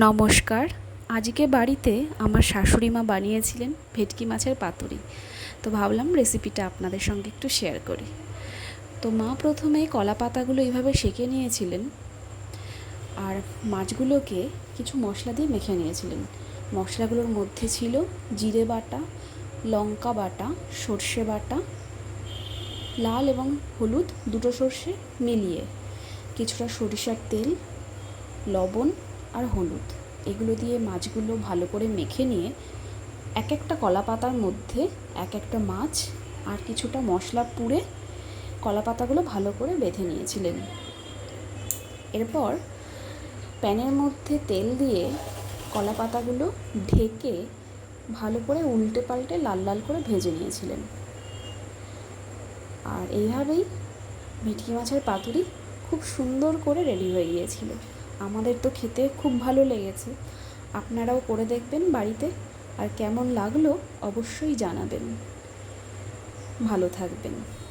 নমস্কার। আজকে বাড়িতে আমার শাশুড়ি মা বানিয়েছিলেন ভেটকি মাছের পাতুরি। তো ভাবলাম রেসিপিটা আপনাদের সঙ্গে একটু শেয়ার করি। তো মা প্রথমে কলা পাতাগুলো এইভাবে সেঁকে নিয়েছিলেন আর মাছগুলোকে কিছু মশলা দিয়ে মেখে নিয়েছিলেন। মশলাগুলোর মধ্যে ছিল জিরে বাটা, লঙ্কা বাটা, সর্ষে বাটা, লাল এবং হলুদ দুটো সর্ষে মিলিয়ে। কিছুটা সরিষার তেল, লবণ আর হলুদ। এগুলো দিয়ে মাছগুলো ভালো করে মেখে নিয়ে এক একটা কলা পাতার মধ্যে এক একটা মাছ আর কিছুটা মশলা পুড়ে কলা পাতাগুলো ভালো করে বেঁধে নিয়েছিলেন। এরপর প্যানের মধ্যে তেল দিয়ে কলা পাতাগুলো ঢেকে ভালো করে উল্টে পাল্টে লাল লাল করে ভেজে নিয়েছিলেন। আর এইভাবেই ভেটকি মাছের পাতুরি খুব সুন্দর করে রেডি হয়ে গিয়েছিল। আমাদের তো খেতে খুব ভালো লেগেছে। আপনারাও করে দেখবেন বাড়িতে। আর কেমন লাগল অবশ্যই জানাবেন। ভালো থাকবেন।